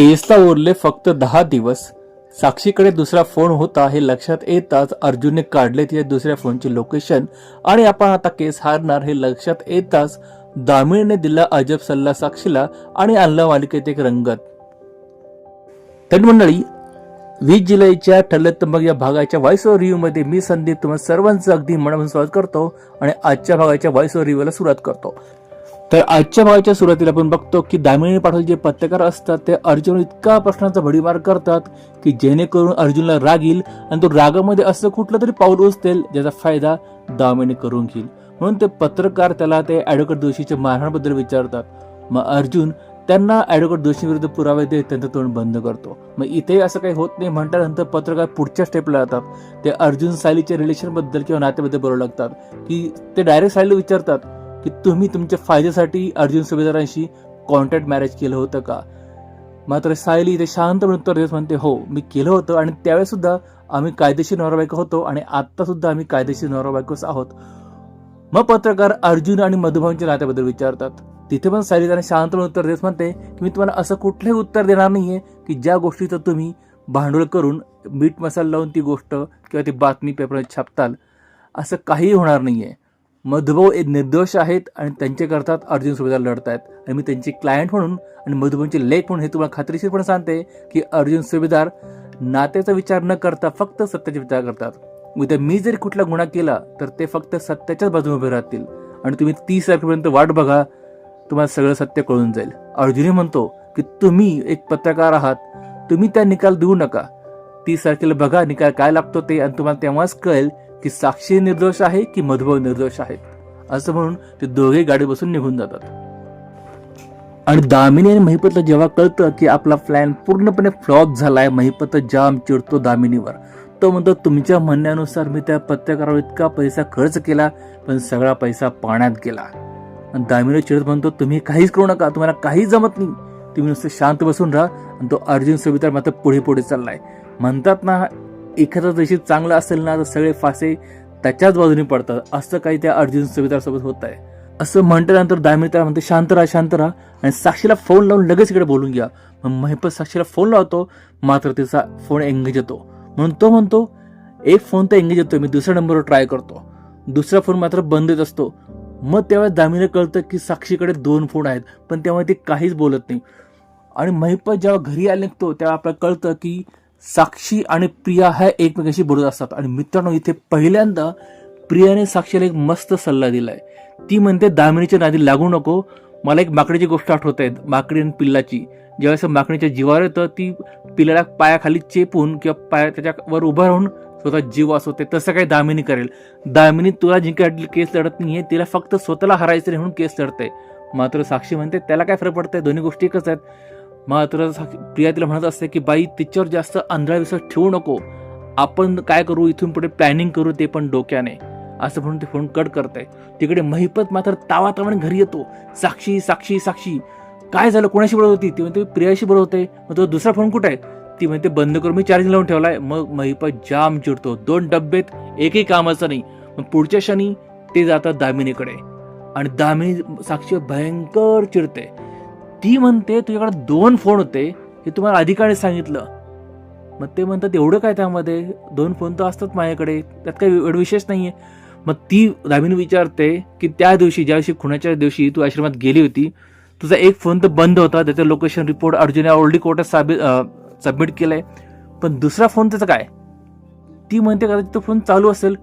केसला उरले फक्त दहा दिवस. साक्षीकडे दुसरा फोन होता हे लक्षात येताच अर्जुनने काढले तिच्या दुसऱ्या फोनचे लोकेशन. आणि आपण आता केस हारणार हे लक्षात येताच दामिणीने दिला अजब सल्ला साक्षीला आणि आणला मालिकेत एक रंगत. तर मंडळी वीस जुलैच्या ठरलं मग या भागाच्या व्हॉइस ओव्हर रिव्ह्यू मध्ये मी संदीप तुम्हाला सर्वांचं अगदी मनापासून स्वागत करतो आणि आजच्या भागाच्या व्हॉइस ओव्हर रिव्ह्यूला सुरुवात करतो. तर आजच्या भावाच्या सुरुवातीला आपण बघतो की दामिनी पाटील जे पत्रकार असतात ते अर्जुन इतका प्रश्नांचा भडीमार करतात की जेणेकरून अर्जुनला राग येईल आणि तो रागामध्ये असं कुठलं तरी पाऊल उचतेल ज्याचा फायदा दामिनी करून घेईल. म्हणून ते पत्रकार त्याला ते ॲडव्होकेट दोषीच्या मारहाणबद्दल विचारतात. मग अर्जुन त्यांना ॲडव्होकेट दोषीविरुद्ध पुरावे देत त्यांचं तोंड बंद करतो. मग इथे असं काही होत नाही म्हटल्यानंतर पत्रकार पुढच्या स्टेपला जातात. ते अर्जुन सायलीच्या रिलेशनबद्दल किंवा नात्याबद्दल बोलू लागतात. की ते डायरेक्ट सायली विचारतात. की तुम्ही तुमच्या फायद्यासाठी अर्जुन सुभेदारांशी कॉन्ट्रॅक्ट मॅरेज केलं होतं का? मात्र सायली इथे शांतपणे उत्तर देत म्हणते हो मी केलं होतं आणि त्यावेळेस सुद्धा आम्ही कायदेशीर नवरा बायको होतो आणि आता सुद्धा आम्ही कायदेशीर नवरा बायकोच आहोत. मग पत्रकार अर्जुन आणि मधुभाऊंच्या नात्याबद्दल विचारतात. तिथे पण सायली त्याने शांतपणे उत्तर देत म्हणते की मी तुम्हाला असं कुठलंही उत्तर देणार नाहीये की ज्या गोष्टीचं तुम्ही भांडवल करून मीठ मसाला लावून ती गोष्ट किंवा ती बातमी पेपरात छापताल असं काहीही होणार नाहीये. मधुभाऊ एक निर्दोष आहेत आणि त्यांचे करतात अर्जुन सुभेदार लढत आहेत. आणि मी त्यांची क्लायंट म्हणून आणि मधुभाऊंचे लेख म्हणून हे तुम्हाला खात्रीशीरपणे सांगते की अर्जुन सुभेदार नात्याचा विचार न करता फक्त सत्याचा विचार करतात. उद्या मी जरी कुठला गुन्हा केला तर ते फक्त सत्याच्याच बाजूने उभे राहतील. आणि तुम्ही तीस तारखेपर्यंत वाट बघा तुम्हाला सगळं सत्य कळून जाईल. अर्जुनही म्हणतो की तुम्ही एक पत्रकार आहात. तुम्ही त्या निकाल देऊ नका. तीस तारखेला बघा निकाल काय लागतो ते आणि तुम्हाला तेव्हाच कळेल की साक्षी निर्दोष आहे की मधुभाऊ निर्दोष आहेत असं म्हणून ते दोघे गाडी बसून निघून जातात. आणि दामिनी आणि महिपतला जेव्हा कळतं की आपला प्लॅन पूर्णपणे फ्लॉप झालाय महिपत जाम चिडतो दामिनीवर. तो म्हणतो तुमच्या म्हणण्यानुसार मी त्या पत्रकारावर इतका पैसा खर्च केला पण सगळा पैसा पाण्यात गेला. आणि दामिनी चिडत म्हणतो तुम्ही काहीच करू नका तुम्हाला काही जमत नाही. तुम्ही नुसतं शांत बसून राहा आणि तो अर्जुन सुविधार मात्र पुढे पुढे चाललाय. म्हणतात ना एखादा जशी चांगला असेल ना तर सगळे फासे त्याच्याच बाजूने पडतात. असं काही त्या अर्जुन सुविधासोबत होत आहे. असं म्हटल्यानंतर दामित्रा म्हणते शांत राहा शांत राहा. आणि साक्षीला फोन लावून लगेच इकडे बोलून घ्या. मग महिपत साक्षीला फोन लावतो मात्र तिचा फोन एंगेज येतो. म्हणून तो म्हणतो एक फोन तर एंगेज येतो मी दुसऱ्या नंबरवर ट्राय करतो. दुसरा फोन मात्र बंदच असतो. मग तेव्हा दामिनीला कळतं की साक्षीकडे दोन फोन आहेत पण तेव्हा ती काहीच बोलत नाही. आणि महिपत जेव्हा घरी आले निघतो तेव्हा आपल्याला कळतं की साक्षी आणि प्रिया ह्या एकमेकांशी बोलत असतात. आणि मित्रांनो इथे पहिल्यांदा प्रियाने साक्षीला एक मस्त सल्ला दिलाय. ती म्हणते दामिनीच्या नादी लागू नको. मला एक माकडीची गोष्ट आठवत. आहे माकडी आणि पिल्लाची. ज्यावेळेस माकडीच्या जीवावर येतं ती पिल्लाला पायाखाली चेपून किंवा पाया त्याच्यावर उभं राहून स्वतः जीव वाचवते. तसं काही दामिनी करेल. दामिनी तुला जिंकायला केस लढत नाहीये. तिला फक्त स्वतःला हरायचं म्हणून केस लढते. मात्र साक्षी म्हणते त्याला काय फरक पडतंय? दोन्ही गोष्टी एकच आहेत. मात्र साक्षी- प्रिया तिला म्हणत असते की बाई तिच्यावर जास्त आंधळा विश्वास ठेवू नको. आपण काय करू इथून पुढे प्लॅनिंग करू ते पण डोक्याने. असं म्हणून ते फोन कट करते. तिकडे महिपत मात्र तावा तावाने घरी येतो. साक्षी साक्षी साक्षी काय झालं? कोणाशी बोलत होती? ती म्हणते प्रियाशी बोलत होते. मग तो दुसरा फोन कुठे आहे? ती म्हणते बंद करून मी चार्जिंग लावून ठेवलाय. मग महिपत जाम चिडतो. दोन डब्बेत एकही कामाचं नाही. मग पुढच्या क्षणी ते जातात दामिनीकडे. आणि दामिनी साक्षी भयंकर चिडते. ती म्हणते तुझ्याकडे दोन फोन होते. हे तुम्हाला अधिकाने सांगितलं. मग ते म्हणतात एवढं काय त्यामध्ये? दोन फोन तर असतात माझ्याकडे. त्यात काही एवढं विशेष आहे मग ती दामिनी विचारते की त्या दिवशी ज्या दिवशी खुणाच्या दिवशी तू आश्रमात गेली होती तुझा एक फोन तर बंद होता. त्याचं लोकेशन रिपोर्ट अर्जुनने ऑलरेडी कोर्टात साबित सबमिट केलं आहे पण दुसरा फोन त्याचा काय? ती म्हणते कदाचित तो फोन चालू असेल.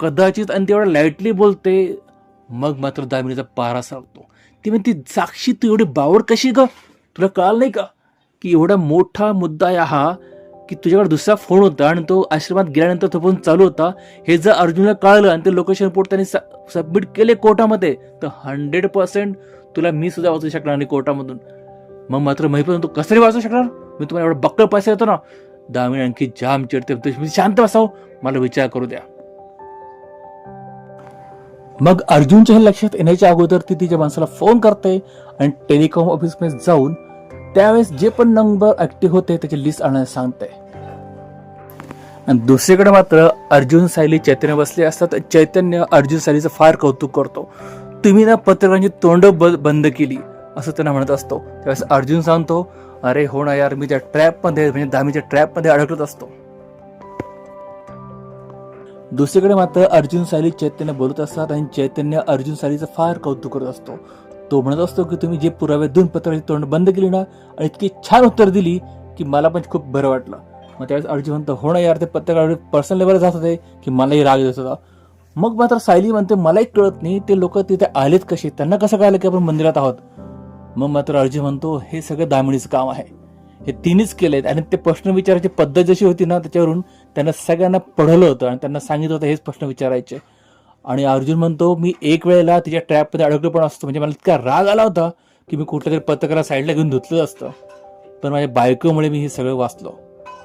कदाचित आणि तेवढं लाईटली बोलते. मग मात्र दामिनीचा पारा सावतो ती म्हणते जागशी तू एवढी बावड कशी ग? तुला कळालं नाही का की एवढा मोठा मुद्दा आहे हा की तुझ्याकडे दुसरा फोन होता आणि तो आश्रमात गेल्यानंतर तो फोन चालू होता? हे जर अर्जुनला कळलं आणि ते लोकेशन रिपोर्ट त्यांनी सबमिट केले कोर्टामध्ये तर हंड्रेड पर्सेंट तुला मी सुद्धा वाचू शकणार नाही कोर्टामधून. मग मात्र महिपत तू कसं वाचू शकणार? मी तुम्हाला एवढा बक्कळ पैसा येतो ना. दामिनी आणखी जाम चिडते. तुम्ही शांत बसाव. मला विचार करू द्या. मग अर्जुनच्या हे लक्षात येण्याच्या अगोदर ती तिच्या माणसाला फोन करते आणि टेलिकॉम ऑफिसमध्ये जाऊन त्यावेळेस जे पण नंबर ऍक्टिव्ह होते त्याची लिस्ट आणायला सांगते. आणि दुसरीकडे मात्र अर्जुन सायली चैतन्य बसले असतात. चैतन्य अर्जुन सायलीचं फार कौतुक करतो. तुम्ही ना पत्रकारांची तोंड ब- बंद केली असं त्यांना म्हणत असतो. त्यावेळेस अर्जुन सांगतो अरे हो ना यार मी त्या ट्रॅपमध्ये म्हणजे दामीच्या ट्रॅपमध्ये अडकत असतो. दुसरीकडे मात्र अर्जुन सायली चैतन्य बोलत असतात आणि चैतन्य अर्जुन सायलीचं फार कौतुक करत असतो. तो म्हणत असतो की तुम्ही जे पुरावे दोन पत्राची तोंड बंद केली ना आणि इतकी छान उत्तर दिली की मला पण खूप बरं वाटलं. मग त्यावेळेस अर्जुन म्हणतो हो ना यार ते पत्रकार पर्सनल लेवलला जात होते की मलाही राग येत होता. मग मात्र सायली म्हणते मलाही कळत नाही ते लोक तिथे आलेत कसे? त्यांना कसं कळलं की आपण मंदिरात आहोत? मग मात्र अर्जुन म्हणतो हे सगळं दामिणीचं काम आहे. हे तिनेच केलेत. आणि ते प्रश्न विचारायची पद्धत जशी होती ना त्याच्यावरून त्यांना सगळ्यांना पढवलं होतं आणि त्यांना सांगितलं होतं हेच प्रश्न विचारायचे. आणि अर्जुन म्हणतो मी एक वेळेला तिच्या ट्रॅपमध्ये अडकलो पण असतो. म्हणजे मला इतका राग आला होता की मी कुठल्या तरी पत्रकाला साईडला घेऊन धुतलं असतं. पण माझ्या बायकोमुळे मी हे सगळं वाचलो.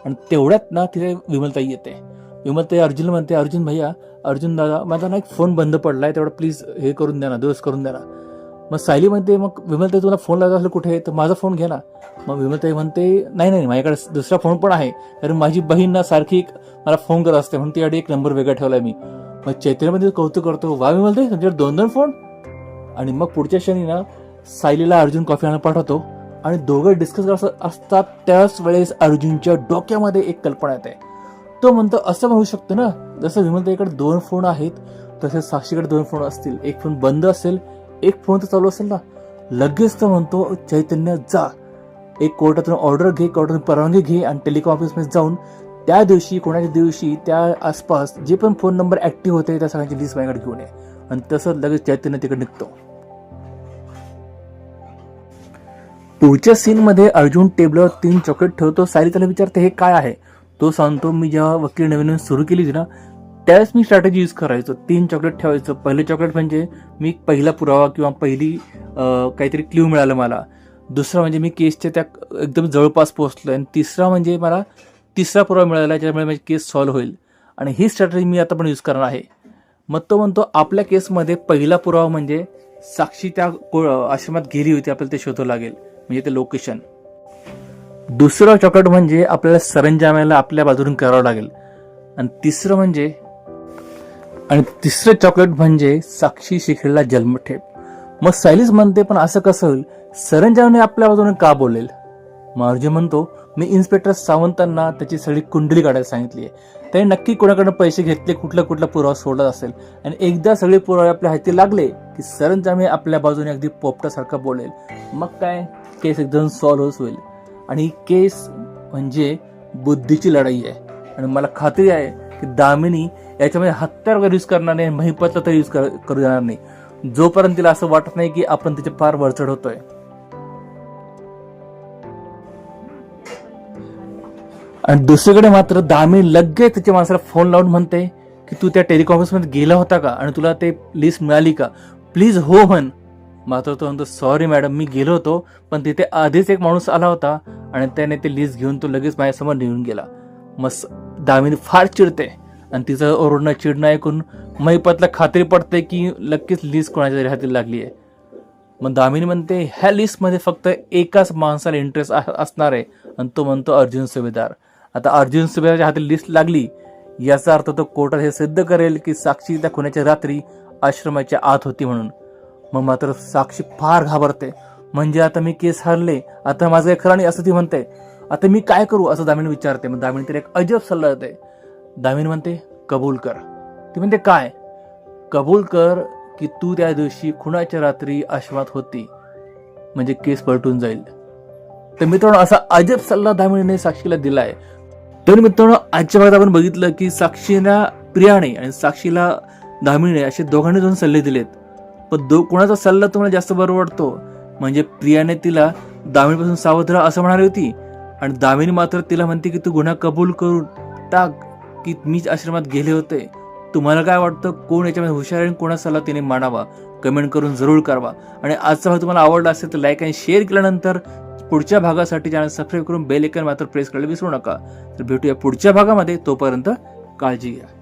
आणि तेवढ्यात ना तिथे विमलताई येते. विमलताई अर्जुन म्हणते अर्जुन भैया अर्जुन दादा माझा ना एक फोन बंद पडला आहे तेवढा प्लीज हे करून द्या ना दुरुस्त करून द्या ना. मग सायली म्हणते मग विमलताई तुला फोन लागला असेल कुठे? तर माझा फोन घ्या ना. मग विमलताई म्हणते नाही नाही माझ्याकडे दुसरा फोन पण आहे. कारण माझी बहीण ना सारखी मला फोन करत असते. म्हणून तिकडे एक नंबर वेगळा ठेवलाय मी. मग चैत्रमध्ये कौतुक करतो वा विमलताई तुमच्याकडे दोन दोन फोन? आणि मग पुढच्या क्षणी ना सायलीला अर्जुन कॉफी आणायला पाठवतो. आणि दोघं डिस्कस करत असतात त्याच वेळेस अर्जुनच्या डोक्यामध्ये एक कल्पना येते. तो म्हणतो असं म्हणू शकतो ना जसं विमलताईकडे दोन फोन आहेत तसेच साक्षीकडे दोन फोन असतील. एक फोन बंद असेल एक फोन तर चालू असेल ना लगेच तर म्हणतो चैतन्य जा. एक कोर्टातून ऑर्डर घे कोर्टातून परवानगी घे आणि टेलिकॉम ऑफिसमध्ये जाऊन त्या दिवशी कोणाच्या दिवशी त्या आसपास जे पण फोन नंबर ऍक्टिव्ह होते त्या सगळ्यांची लिस्ट माझ्याकडे घेऊन ये. आणि तसं लगेच चैतन्य तिकडे निघतो. पुढच्या सीनमध्ये अर्जुन टेबलवर तीन चॉकलेट ठेवतो. सायली त्याला विचारते हे काय आहे? तो सांगतो मी जेव्हा वकील नवीन नवीन सुरू केली होती ना त्यावेळेस मी स्ट्रॅटेजी यूज करायचो. तीन चॉकलेट ठेवायचं. पहिलं चॉकलेट म्हणजे मी पहिला पुरावा किंवा पहिली काहीतरी क्ल्यू मिळालं मला. दुसरा म्हणजे मी केसच्या त्या एकदम जवळपास पोहोचलो आणि तिसरा म्हणजे मला तिसरा पुरावा मिळाला ज्यामुळे माझी केस सॉल्व्ह होईल. आणि ही स्ट्रॅटेजी मी आता पण यूज करणार आहे. मग तो म्हणतो आपल्या केसमध्ये पहिला पुरावा म्हणजे साक्षी त्या को- आश्रमात गेली होती. आपल्याला ते शोधावं लागेल. म्हणजे ते लोकेशन दुसरं चॉकलेट म्हणजे आपल्याला सरंजामाला आपल्या बाजून करावं लागेल. आणि तिसरं म्हणजे आणि तिसरं चॉकलेट म्हणजे साक्षी शिखरेला जन्मठेप. मग सायलीच म्हणते पण असं कसं होईल? सरंजामाने आपल्या बाजूने का बोलेल? मारुजी म्हणतो मी इन्स्पेक्टर सावंतांना त्याची सगळी कुंडली काढायला सांगितली आहे. त्याने नक्की कोणाकडनं पैसे घेतले कुठला कुठला पुरावा सोडत असेल? आणि एकदा सगळे पुरावे आपल्या हाती लागले की सरंजामे आपल्या बाजूने अगदी पोपटासारखं बोलेल. मग काय? केस एकदम सॉल्व्ह होईल. आणि केस म्हणजे बुद्धीची लढाई आहे. आणि मला खात्री आहे की दामिनी याच्यामध्ये हत्यार वगैरे यूज करणार नाही महिपतला तर यूज करू देणार नाही. जोपर्यंत तिला असं वाटत नाही की आपण तिचे फार वरचढ होतोय. आणि दुसरीकडे मात्र दामिनी लगेच तिच्या माणसाला फोन लावून म्हणते की तू त्या टेलिकॉन्फरन्समध्ये गेला होता का? आणि तुला ते लिस्ट मिळाली का? प्लीज हो म्हण. मात्र तो म्हणतो सॉरी मॅडम मी गेलो होतो पण तिथे आधीच एक माणूस आला होता आणि त्याने ते लिस्ट घेऊन तो लगेच माझ्यासमोर निघून गेला. मस्त. दामिनी फार चिडते. आणि तिचं ओरडणं चिडणं ऐकून महिपतला खात्री पडते की नक्कीच लिस्ट कोणाच्या तरी हाती लागली आहे. मग दामिनी म्हणते ह्या लिस्टमध्ये फक्त एकाच माणसाला इंटरेस्ट असणार आहे. आणि तो म्हणतो अर्जुन सुभेदार. आता अर्जुन सुभेदारच्या हाती लिस्ट लागली याचा अर्थ तो कोर्टात हे सिद्ध करेल की साक्षी त्या खुनाच्या रात्री आश्रमाच्या आत होती म्हणून. मग मात्र साक्षी फार घाबरते. म्हणजे आता मी केस हरले. आता माझं खरं आणि असं ती म्हणते. आता मी काय करू असं दामिनी विचारते. मग दामिनी तर एक अजब सल्ला देते. दामिनी म्हणते कबूल कर. ती म्हणते काय? कबूल कर की तू त्या दिवशी खुणाच्या रात्री आश्वात होती. म्हणजे केस पलटून जाईल. तर मित्रांनो असा अजब सल्ला दामिनीने साक्षीला दिलाय. तर मित्रांनो आजच्या भागात आपण बघितलं की साक्षीला प्रियाने आणि साक्षीला दामिनीने असे दोघांनी दोन सल्ले दिलेत. पण दो कोणाचा सल्ला तुम्हाला जास्त बरं वाटतो? म्हणजे प्रियाने तिला दामिनीपासून सावध राहा असं म्हणाली होती? आणि दामिनी मात्र तिला म्हणते की तू गुन्हा कबूल करून टाक की मीच आश्रमात गेले होते. तुम्हाला काय वाटतं? कोण याच्यामध्ये हुशार आहे आणि कोणा सल्ला तिने मानावा? कमेंट करून जरूर करावा आणि आजचा भाग तुम्हाला आवडला असेल तर लाईक आणि शेअर केल्यानंतर पुढच्या भागासाठी चॅनल सबस्क्राईब करून बेल ऐकन मात्र प्रेस करायला विसरू नका. तर भेटूया पुढच्या भागामध्ये. तोपर्यंत काळजी घ्या.